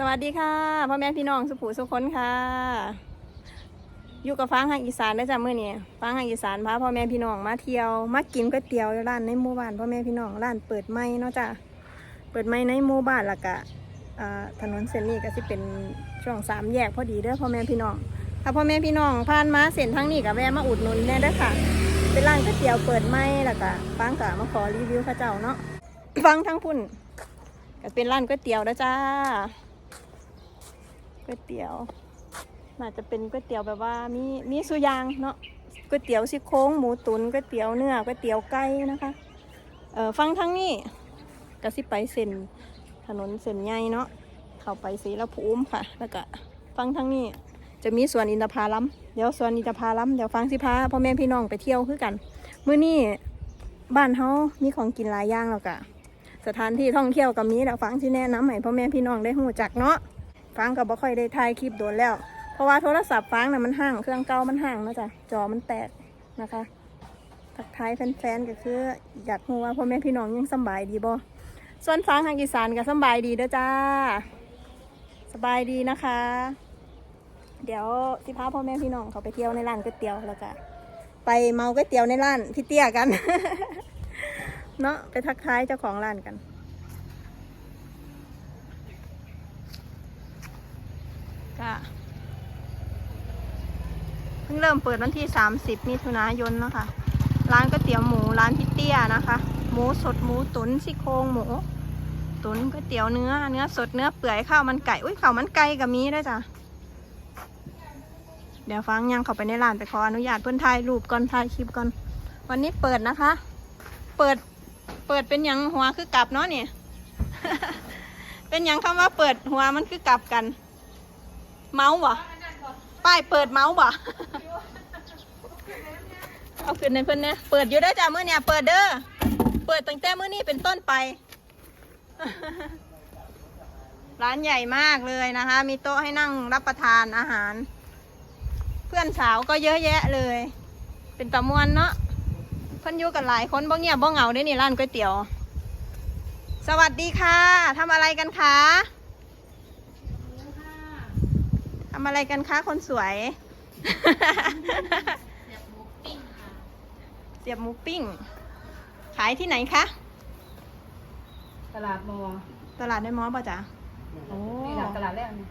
สวัสดีค่ะพ่อแม่พี่น้องสุภูสุคนค่ะ อยู่กับฟังทางอีสานได้จ้ะเมื้อนี้ฟังทางอีสานพาพ่อแม่พี่น้องมาเที่ยวมากินก๋วยเตี๋ยวร้านในหมู่บ้านพ่อแม่พี่น้องร้านเปิดใหม่เนาะจ้ะเปิดใหม่ในหมู่บ้านละกะอ่าถนนเส้นนี้ก็สิเป็นช่วงสามแยกพอดีเด้อพ่อแม่พี่น้อง ถ้าพ่อแม่พี่น้องผ่านมาเส้นทางนี้ก็แวะมาอุดหนุนแน่เด้อค่ะ เป็นร้านก๋วยเตี๋ยวเปิดใหม่ล้วก็ฟังก็มาขอรีวิวข้าเจ้าเนาะฟังทั้งพุ่นก็เป็นร้านก๋วยเตี๋ยวนะจ้า ก๋วยเตี๋ยว น่าจะเป็นก๋วยเตี๋ยวแบบว่ามีมีสุยางเนาะก๋วยเตี๋ยวซี่โครงหมูตุ๋นก๋วยเตี๋ยวเนื้อก๋วยเตี๋ยวไก่นะคะเออฟังทั้งนี้กสิไปเส้นถนนเส้นใหญ่เนาะเข้าไปศรีละภูมิค่ะ แล้วก็ฟังทั้งนี้จะมีสวนอินทผลัมเดี๋ยวสวนอินทผลัมเดี๋ยวฟังสิพาพ่อแม่พี่น้องไปเที่ยวคือกันมื้อนี้บ้านเฮามีของกินหลายอย่างแล้วก็สถานที่ท่องเที่ยวก็มีแล้วฟังที่แนะนำให้พ่อแม่พี่น้องได้หูจักเนาะ ฟังก็บ่ค่อยได้ถ่ายคลิปโดนแล้ว เพราะว่าโทรศัพท์ฟังน่ะมันห่าง เครื่องเก่ามันห่างนะจ้ะจอมันแตกนะคะทักทายแฟนๆก็คือ อยากรู้ว่าพ่อแม่พี่น้องยังสบายดีบ่ส่วนฟังทางอีสานก็สบายดีเด้อจ้า สบายดีนะคะ เดี๋ยวสิพาพ่อแม่พี่น้องเขาไปเที่ยวในร้านก๋วยเตี๋ยวแล้วก็ไปเมาก๋วยเตี๋ยวในร้านพี่เตี้ยกัน เนาะไปทักทายเจ้าของร้านกัน ก็เพิ่งเริ่มเปิดวันที่ 30มิถุนายนนะคะ ร้านก๋วยเตี๋ยวหมูร้านพี่เตี้ยนะคะ หมูสดหมูตุ๋นซี่โครงหมู ตุ๋นก๋วยเตี๋ยวเนื้อ เนื้อสดเนื้อเปื่อยข้าวมันไก่ อุ้ยข้าวมันไก่กับมีได้วยจ้ะเดี๋ยวฟังยังเข้าไปในร้านไปขออนุญาตเพื่อนถ่ายรูปก่อนถ่ายคลิปก่อน วันนี้เปิดนะคะ เปิดเปิดเป็นยังหัวคือกลับเนาะเนี่ย เป็นยังคำว่าเปิดหัวมันคือกลับกัน เมาส์บ่ป้ายเปิดเมาส์บ่เอาขึ้นในเพิ่อนเนี่ยเปิดอยู่ได้จ้ะมื้อเนี่ยเปิดเด้อเปิดตั้งแต่มื้อนี้เป็นต้นไป ร้านใหญ่มากเลยนะคะ มีโต๊ะให้นั่งรับประทานอาหาร เพื่อนสาวก็เยอะแยะเลย เป็นตะมวนเนาะเพิ่อนอยู่กันหลายคนบ่เงียบบ่เหงาเด้นี่ร้านก๋วยเตี๋ยว สวัสดีค่ะทำอะไรกันคะ ทำอะไรกันคะคนสวยเสียบหมูปิ้ง ขายที่ไหนคะ ตลาดมอตลาดได้มอป่ะจ๊ะ โอ้ นี่แหละตลาดแรกนี่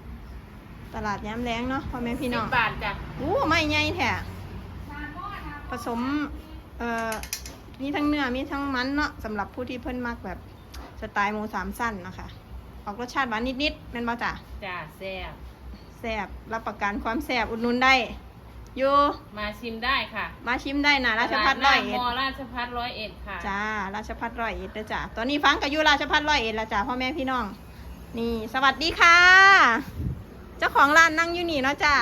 ตลาดย้ำแรงเนาะพ่อแม่พี่น้องบาทจ้ะอู้ไม่ใหญ่แท้ผสม เอ่อ มีทั้งเนื้อ มีทั้งมันเนาะสำหรับผู้ที่เพิ่นมักแบบสไตล์หมูสามสั้นนะคะ ออกรสชาติหวานนิดๆแม่นบ่จ๊ะจ้าแซ่บ แซ่บรับประกันความแซ่บอุดหนุนได้อยู่มาชิมได้ค่ะมาชิมได้นะราชพัฒร้อยเอ็ดตลาดหน้ามอราชพัฒร้อยเอ็ดค่ะ จ้า ราชพัฒร้อยเอ็ดเด้อจ้าตอนนี้ฟังกับอยู่ราชพัฒร้อยเอ็ดแล้วจ้าพ่อแม่พี่น้อง นี่ สวัสดีค่ะ เจ้าของร้านนั่งอยู่นี่เนาะจ้า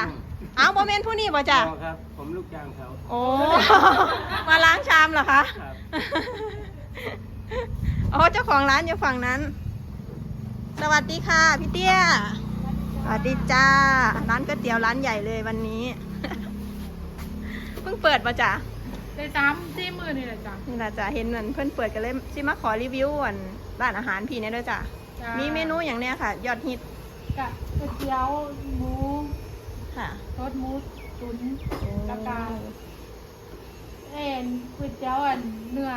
เอาโมเมนต์ผู้นี้บ่จ้าอ๋อครับ ผมลูกจ้างเขาโอ้มาล้างชามเหรอคะครับโอ้เจ้าของร้านอยู่ฝั่งนั้น สวัสดีค่ะพี่เตี้ย สวัสดีจ้า ร้านก๋วยเตี๋ยวร้านใหญ่เลยวันนี้ เพิ่งเปิดมาจ้ะได้สามสี่หมื่นนี่แหละจ้ะนี่แหละจ้ะเห็นเหมือนเพื่อนเปิดกันเลยสิมาขอรีวิวอันร้านอาหารพี่เนี่ยด้วยจ้ะจ้ะมีเมนูอย่างเนี้ยค่ะ ยอดฮิตกะก๋วยเตี๋ยวหมูค่ะรสหมูตุ๋นแล้วก็เอ็นก๋วยเตี๋ยวอันเนื้อ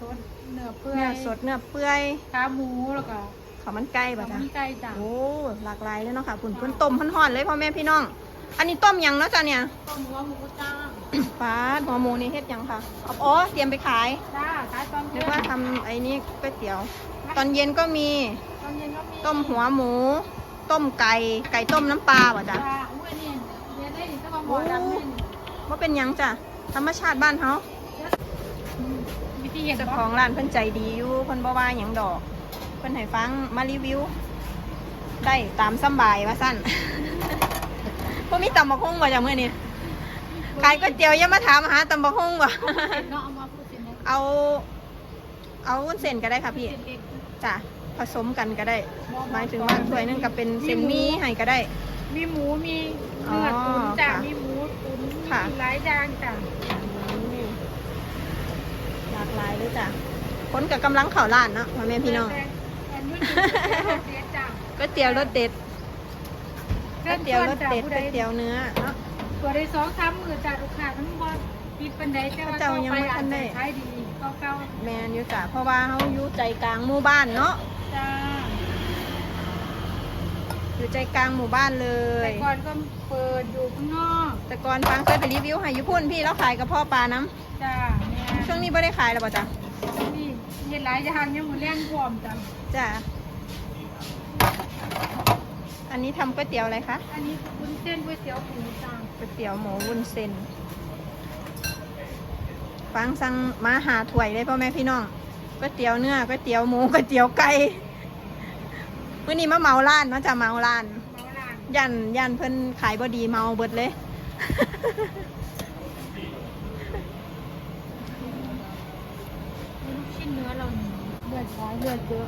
สดเนื้อเปื่อยเนื้อสดเนื้อเปื่อยขาหมูแล้วก็ข้าวมันไก่ข้าป่ะวจ้ะมันไก่จ้ะโอ้หลากหลายเลยเนาะค่ะผุนเพิ่นต้มห่อนๆเลยพ่อแม่พี่น้อง อันนี้ต้มยังเนาะจ้ะเนี่ยต้มหัวหมูจ้าฟ้าหัวหมูนี่เฮ็ดยังค่ะอ๋อเตรียมไปขายจ้าขายตอนนึเย็กนว่าทำไอ้นี่ก๋วยเตี๋ยว ตอนเย็นก็มีตอนเย็นก็มีต้มหัวหมู ต้มไก่ไก่ต้มน้ำปลาป่ะจ๊ะจ้าอุ้ยนี่เรียนได้ถึงต้องมาบอกดำนี่ว่าเป็นหยังจ้ะธรรมชาติบ้านเฮาวิธีเห็นเจ้าบ่ของร้านเพิ่นใจดีอยู่เพิ่นบ่ว่าหยังดอก เพิ่นให้ฟังมารีวิว ได้ตามสำบายว่าซั่นบ่มีตำบักหุ่งบ่จ้ะมื้อนี้ขายก๋วยเตี๋ยวอย่ามาถามหาตำบักหุ่งบ่เนาะเอามาพูดสิเนาะเอา เอาวุ้นเส้นก็ได้ค่ะพี่เด็กจ้ะผสมกันก็ได้หมายถึงว่าถ้วยหนึงก็เป็นเส้นหมี่ให้ก็ได้ๆมีหมูมีเนื้อตุ๋นจ้ะอ๋อค่ะมีหมูตุ๋นมีค่ะหลายอย่างจ้ะหลากหลายเลยจ้ะคนกับกำลังเข่าร้านเนาะพ่อแม่พี่น้อง ก๋วยเตี๋ยวรสเด็ดก๋วยเตี๋ยวรสเด็ดก๋วยเตี๋ยวเนื้อเนาะตัวได้สองสามมือจากลูกค้ามันบ่ปิดปันไดแต่ว่าเขาเจ้ายังบ่ทันได้ขายดีเก่าแมนอยู่จ้ะเพราะว่าเขาอยู่ใจกลางหมู่บ้านเนาะๆจ้าอยู่ใจกลางหมู่บ้านเลแต่ยก่อนก็เปิดอยู่ข้างนอก แต่ก่อนฟังเคยไปรีวิวให้อยุพุ่นพี่แล้วขายกับพ่อปลาน้จ้าแม่ำช่วงนี้ไม่ได้ขายแล้วป่ะจ๊ะนี่เฮ็ด หลายอย่างยังหมดแรงพร้อมจ้ะจ้ะอันนี้ทำก๋วยเตี๋ยวอะไรคะ อันนี้วุ้นเส้นก๋วยเตี๋ยวหมูจ้าก๋วยเตี๋ยวหมูวุ้นเส้น ฟังสั่งมาหาถ้วยเลยพ่อแม่พี่น้อง ก๋วยเตี๋ยวเนื้อ ก๋วยเตี๋ยวหมู ก๋วยเตี๋ยวไก่วันนี้มาเมาร้านเนาะจะเมาร้าน เมาลานยันยันเพิ่นขายบดีเมาเบิดเลย มีลูกชิ้นเนื้อเราเลือด น้อยเลือดเยอะ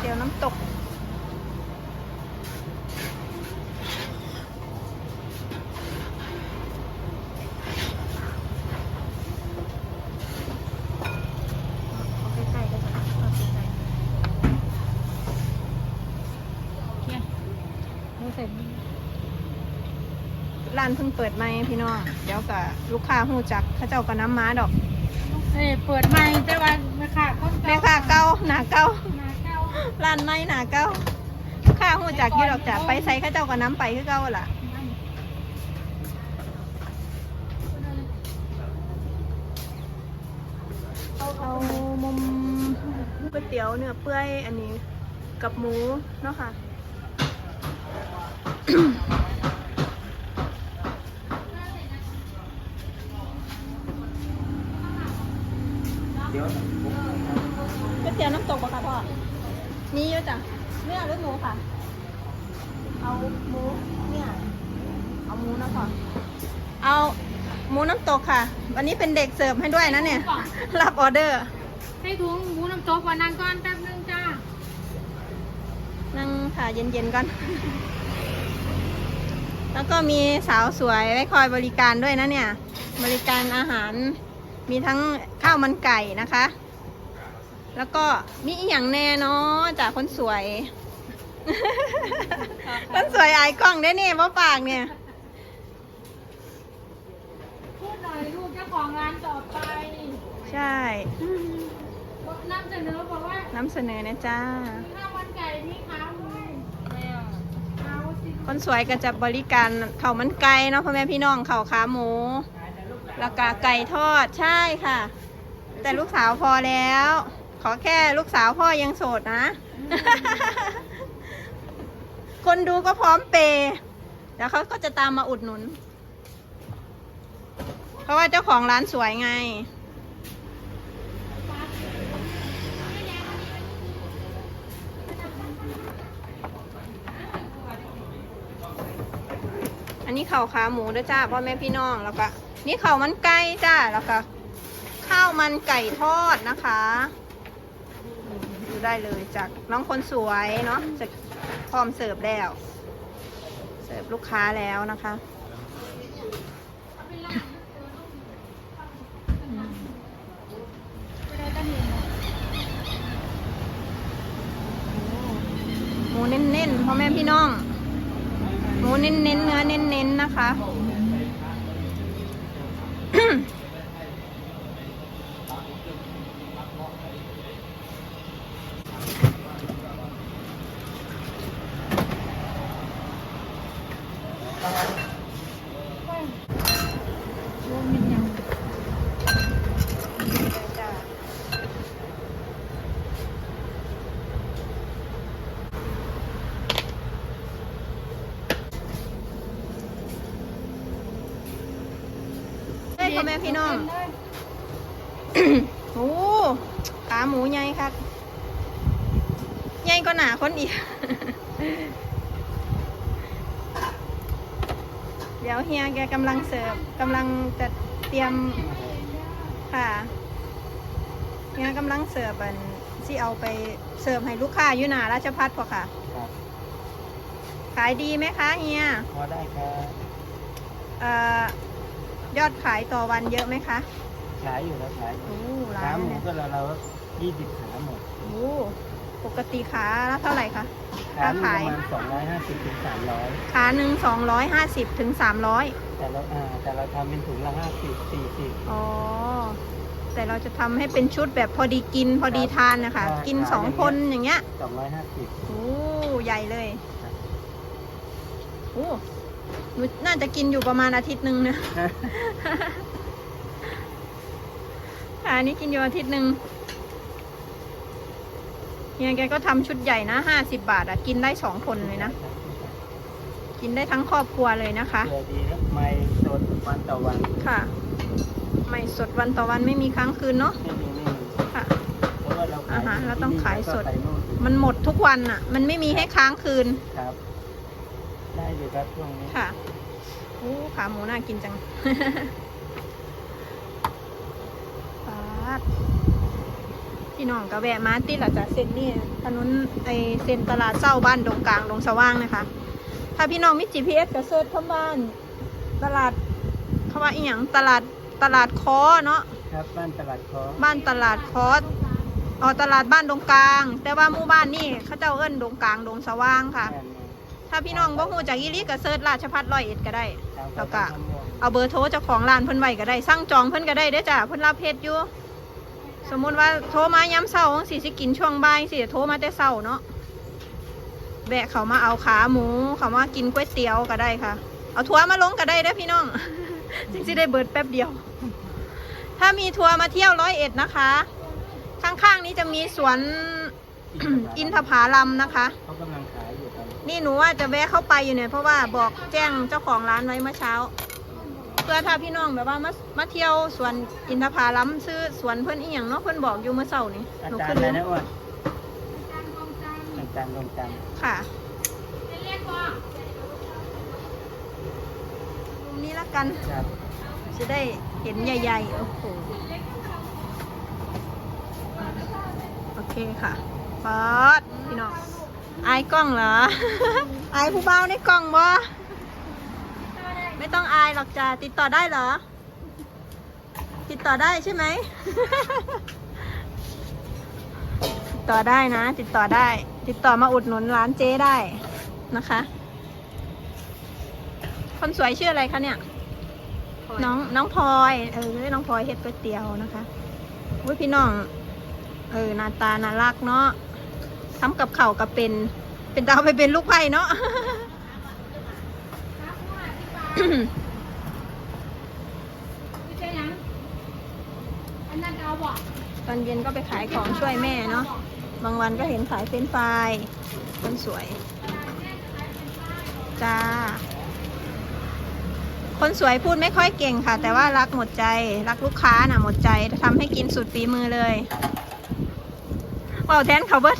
เดี๋ยวน้ำตกเอาใกล้ๆก็ได้เอาใกล้เนี่ยหมูเสร็จร้านเพิ่งเปิดใหม่พี่น้อง เดี๋ยวกับลูกค้าหูจัก เขาเจ้าก็น้ำม้าดอก เอ้ยเปิดใหม่แต่ว่าแม่ค้าคนแม่ค้าเก้าหนาเก้าหน้าเก่าร้านไม่หนาเก้าลูกค้าหูจักอยู่ดอกจ้ะไปใส่เขาเจ้าก็น้ำไปคือเก้าล่ะ เอามุมก๋วยเตี๋ยวเนื้อเปื่อยอันนี้กับหมูเนาะค่ะ เดี๋ยว ก๋วยเตี๋ยวน้ำตกปะคะพ่อ มีเยอะจ้ะเนื้อหรือหมูค่ะ เอาหมูเนี่ย เอาหมูนะพ่อ เอาหมูน้ำตกค่ะ วันนี้เป็นเด็กเสิร์ฟให้ด้วยนะเนี่ย รับออเดอร์ ให้ถุงหมูน้ำตกวันนั้นก่อนแป๊บนึงจ้า นั่งถ่ายเย็นๆก่อน แล้วก็มีสาวสวยไว้คอยบริการด้วยนะเนี่ย บริการอาหาร มีทั้งข้าวมันไก่นะคะ แล้วก็มีอหย่างแน่เนาะจากคนสวย คนสวยอายกล้องได้เนี่ยว่าปากเนี่ย พูดหน่อยลูกเจ้า ของร้านต่อไปใช่นำเสนอบอกว่านำเสนอนะจ้ามีข้าวมันไก่มีขาหมูเอาสิคนสวยก็จะบริการข้าวมันไก่เนาะพ่อแม่พี่น้องข้าวขาหมูแล้วก็ไก่ทอดใช่ค่ะ แต่ลูกสาวพอแล้ว ขอแค่ลูกสาวพ่อยังโสดนะ คนดูก็พร้อมเปย์แล้วเขาก็จะตามมาอุดหนุนเพ ราะว่าเจ้าของร้านสวยไง อันนี้ข้าขาหมูด้วยจ้าพ่อแม่พี่น้องแล้วก็นี่ข้ามันไก่จ้าแล้วก็ข้าวมันไก่ทอดนะคะดูได้เลยจากน้องคนสวยเนาะจะพร้อมเสิร์ฟแล้ว เสิร์ฟลูกค้าแล้วนะคะ ไปได้ตั้งเห็นเนาะ หมู เน้นๆพ่อแม่พี่น้อง หมูเน้นๆเนื้อเน้นๆนะคะ รวมเป็นยัง เฮ้ยพ่อแม่พี่น้อง โอ้ขาหมูใหญ่ครับใหญ่ก็หนาคนอีก เดี๋ยวเฮียแกกำลังเสิร์ฟกำลังจะเตรียมค่ะเฮียกำลังเสิร์ฟอันที่เอาไปเสิร์ฟให้ลูกค้าอยู่หนาราชพัฒพอค่ะ ครับ ขายดีไหมคะเฮียพอได้ครับเอ่อยอดขายต่อวันเยอะไหมคะ ขายอยู่แล้วขายอยู่โอ้ร้าขานหมูเนี่ยก็เราเรายี่สิบขาหมดโอ้ปกติขาละเท่าไหร่คะ ขาขายประมาณสองร้อยห้าสิบถึงสามร้อยขาหนึ่งสองร้อยห้าสิบถึงสามร้อยแต่เราอ่าแต่เราทำเป็นถุงละห้าสิบสี่สิบ อ๋อ แต่เราจะทำให้เป็นชุดแบบพอดีกินพอดีทานนะคะ ครับกินขายสองอย่างเงี้ยคนอย่างเงี้ย สองร้อยห้าสิบ โอ้ใหญ่เลยครับ โอ้หนูน่าจะกินอยู่ประมาณอาทิตย์หนึ่งนะ ค่ะอันนี้กินอยู่อาทิตย์หนึ่งเฮียแกก็ทำชุดใหญ่นะห้าสิบบาทอะกินได้สองคนเลยนะ กินได้ทั้งครอบครัวเลยนะคะ เกลือดีครับไม่สดวันต่อวันค่ะ ไม่สดวันต่อวันไม่มีค้างคืนเนาะไม่มีไม่มีค่ะ เพราะว่าเราขายอาหารเราต้องขายสด ที่นี่แล้วก็ไปโน่นมันหมดทุกวันอะมันไม่มีให้ค้างคืนครับ ได้อยู่ครับช่วงนี้ ค่ะโอ้ขาหมูน่ากินจัง ปาดพี่น้องก็แวะมาติดละจากเส้นนี่ถนนไอเส้นตลาดเศร้าบ้านดงกลางดงสว่างนะคะ ถ้าพี่น้องมี GPS ก็เซิร์ชคำบ้าน ตลาดคำว่าอีหยังตลาดตลาดคอเนาะครับบ้านตลาดคอบ้านตลาดคอสอ๋อตลาดบ้านดงกลาง แต่ว่าหมู่บ้านนี่เขาเจ้าเอิ้นดงกลางดงสว่างค่ะแม่นถ้าพี่น้องบ่ฮู้จากอีหลีก็เซิร์ชราชพัฒร้อยเอ็ดก็ได้ๆตามแล้วก็ตามม่วงเอาเบอร์โทรเจ้าของร้านเพิ่นไว้ก็ได้สั่งจองเพิ่นก็ได้เด้อจ้ะเพิ่นรับเฮ็ดอยู่ สมมุติว่าโทรมายามเช้าจังซี่สิกินช่วงบ่ายสิโทรมาแต่เช้าเนาะแวะเขามาเอาขาหมูเขามากินก๋วยเตี๋ยวก็ได้ค่ะ เอาทัวร์มาลงก็ได้เด้พี่น้องจริงๆได้เบิดแป๊บเดียว ถ้ามีทัวร์มาเที่ยวร้อยเอ็ดนะคะ ข้างๆนี้จะมีสวนอินทผาลัมนะคะเขากำลังขายอยู่ตอนนี้นี่หนูว่าจะแวะเข้าไปอยู่เนี่ยเพราะว่าบอกแจ้งเจ้าของร้านไว้เมื่อเช้า เพื่อถ้าพี่น้องแบบว่ามามาเที่ยวสวนอินทผาลัมซื้อสวนเพื่อนอีหยังเนาะเพื่อนบอกอยู่เมื่อเช้านี่อาหนูจารขึ้นย์อะไรเลยนะอ้วนการกองจานอาจารย์ดวงจันทร์ค่ะเรียกว่ามุมนี้ละกัน ครับจะได้เห็นใหญ่ๆ โอ้โห โอเคค่ะปอดพี่น้อง อายกล้องเหรอ อายผู้เบาในกล้องบ่ ไม่ต้องอายหรอกจ้าติดต่อได้เหรอ ติดต่อได้ใช่ไหม ติดต่อได้นะ ติดต่อได้ ติดต่อมาอุดหนุนร้านเจ๊ได้นะคะ คนสวยชื่ออะไรคะเนี่ย น้องน้องพลอยเออน้องพลอยเฮ็ดก๋วยเตี๋ยวนะคะอุ้ยพี่น้อง เออหน้าตาน่ารักเนาะทำกับเข่าวกับเป็น เป็นดาวไปเป็นลูกไผ่เนาะ ไม่ใช่ยังอันนั้นเอาบ่ ตอนเย็นก็ไปขายของช่วยแม่เนาะ บางวันก็เห็นขายเฟรนฟรายคนสวย จ้า คนสวยพูดไม่ค่อยเก่งค่ะ แต่ว่ารักหมดใจ รักลูกค้าน่ะหมดใจทำให้กินสุดฝีมือเลยว้าแทนเขาเบิด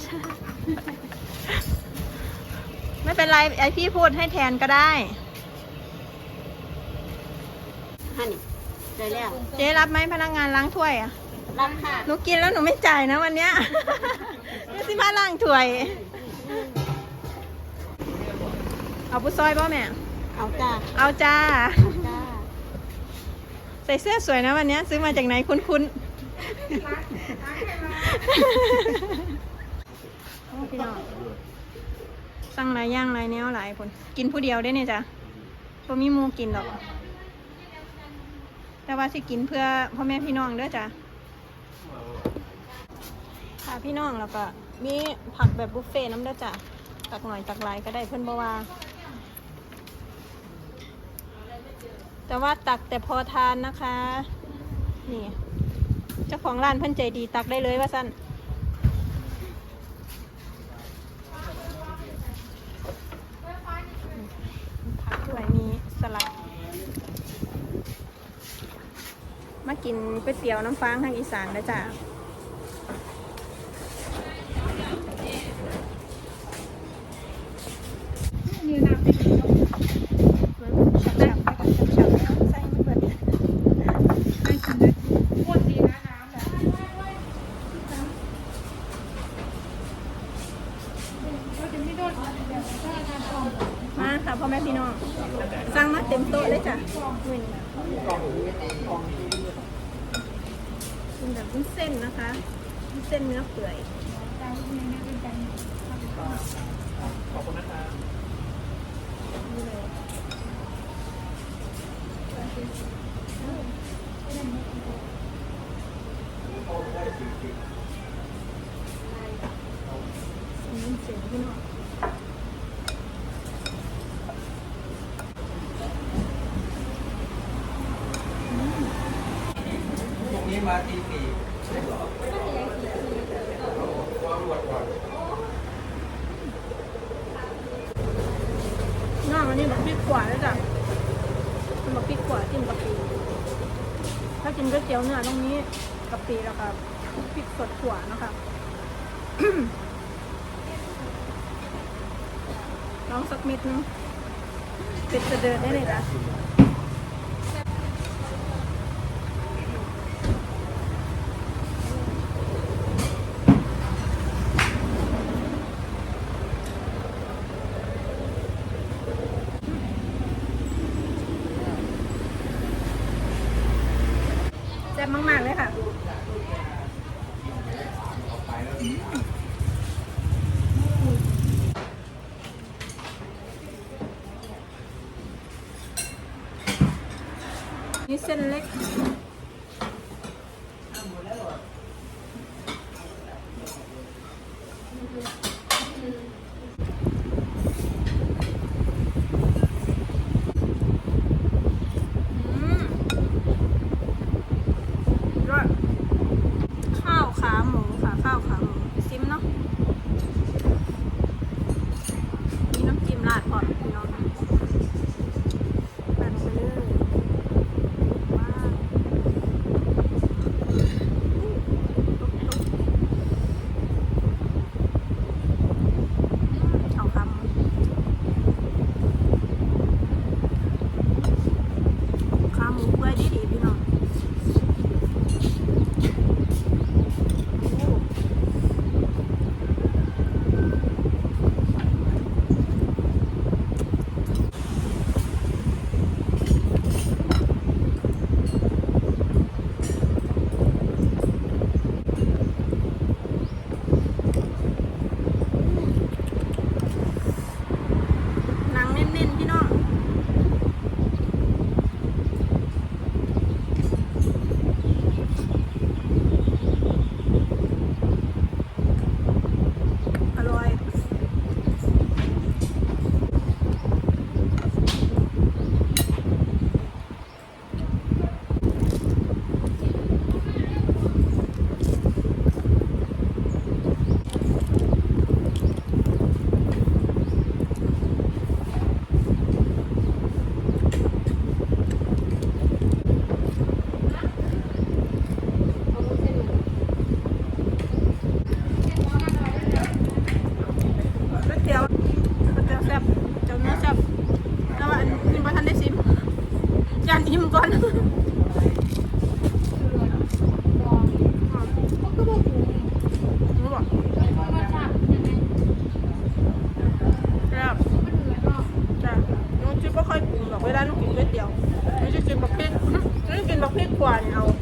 ไม่เป็นไรไอพี่พูดให้แทนก็ได้ ฮันนี่ได้แล้วเจ๊รับไหมพนักงานล้างถ้วยอะรับค่ะหนูกินแล้วหนูไม่จ่ายนะวันเนี้ยเดี๋ยวสิมาล้างถ้วย เอาปุ้ซอยป่ะแม่ เอาจ้าเอาจ้า จ้าใส่เสื้อสวยนะวันเนี้ยซื้อมาจากไหนคุ้นๆโอ้พี่น้องสั่งหลายอย่างหลายแนวหลายคนกินผู้เดียวได้เนี่ยจ้ะพอมีหมูกินหรอก แต่ว่าสิกินเพื่อพ่อแม่พี่น้องเด้อจ้ะค่ะพี่น้องแล้วก็มีผักแบบบุฟเฟ่น้ำเด้อจ้ะตักหน่อยตักหลายก็ได้เพื่อนบว่าแต่ว่าตักแต่พอทานนะคะ นี่เจ้าของร้านเพิ่อนใจดีตักได้เลยว่าสั้นผักด้วยมีสลัด มากินก๋วยเตี๋ยวน้ำฟางทางอีสานนะจ๊ะ ยืนน้ำเป็น มันฉับๆไปกับฉับๆแล้วใส่มันเบิด ไม่กินเลยปวดดีนะน้ำแบบเราจะไม่โดนแบบถ้าการกอง มาค่ะพ่อแม่พี่น้องสั่งมาเต็มโต๊ะเลยจ้ะวินเป็ นะคะเส้นเนื้อเปื่อยขอบคุณนะครับอืมเสียงพี่น้องพรุ่งนี้มาตีสี่ น้องอันนี้แบบพริกขวาแล้วจ้ะมันแบบพริกขวาจิ้มกะปิถ้า กินก๋วยเตี๋ยวเนื้อตรงนี้กะปิแล้วครับพริกสดขวานะคะลองสักมิดนึงเป็ดจะเดินได้เลยนะ แซ่บมาก ๆ เลยค่ะ นี่ ไม่ค่อยปรุงหรอกเวลาหนูกินก๋วยเตี๋ยวหนูจะกินบักพริกน้องกินบักพริกกว่านี่เอาเอา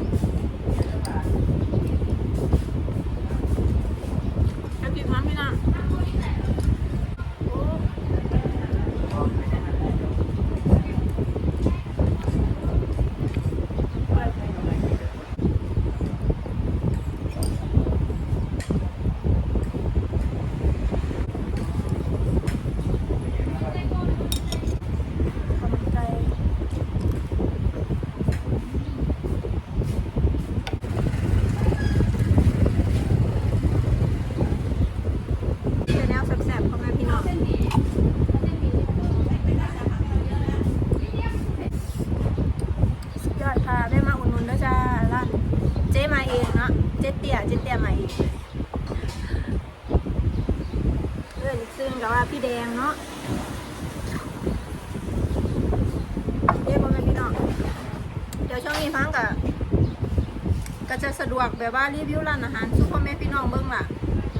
วกแบบว่ารีวิวร้านอาหารสู้พ่อแม่พี่น้องเบิ่งล่ะ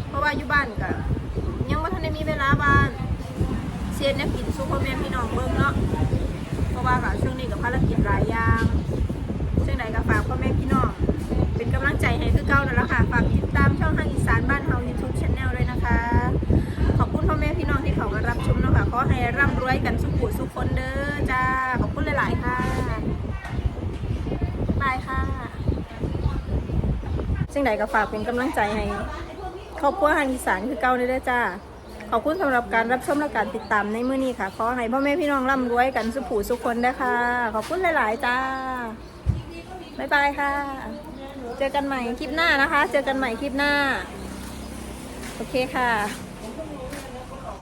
เพราะว่าอยู่บ้านก็ยังไม่ทันได้มีเวลาบ้านเซียนเนี่ยกินสู้พ่อแม่พี่น้องเบิ่งเนาะเพราะว่ากับช่วงนี้กับภารกิจหลายอย่างซึ่งไหนก็ฝากพ่อแม่พี่น้อง เป็นกำลังใจให้คือเก้านั่นล่ะค่ะฝากติดตามช่องทางอีสานบ้านเฮา YouTube นลด้วยนะคะ ขอบคุณพ่อแม่พี่น้องที่เข้ามารับชมเนาะค่ะขอให้ร่ำรวยกัน งใดก็ฝากเป็นกำลังใจให้ครอบครัวฮันอีสานคือเก่าเด้จ้า ขอบคุณสำหรับการรับชมและการติดตามในมื้อนี้ค่ะ ขอให้พ่อแม่พี่น้องร่ำรวยกันสุขูสุขคนนะคะ ขอบคุณหลาย ๆ จ้า บ๊ายบายค่ะ เจอกันใหม่คลิปหน้านะคะ เจอกันใหม่คลิปหน้า โอเคค่ะ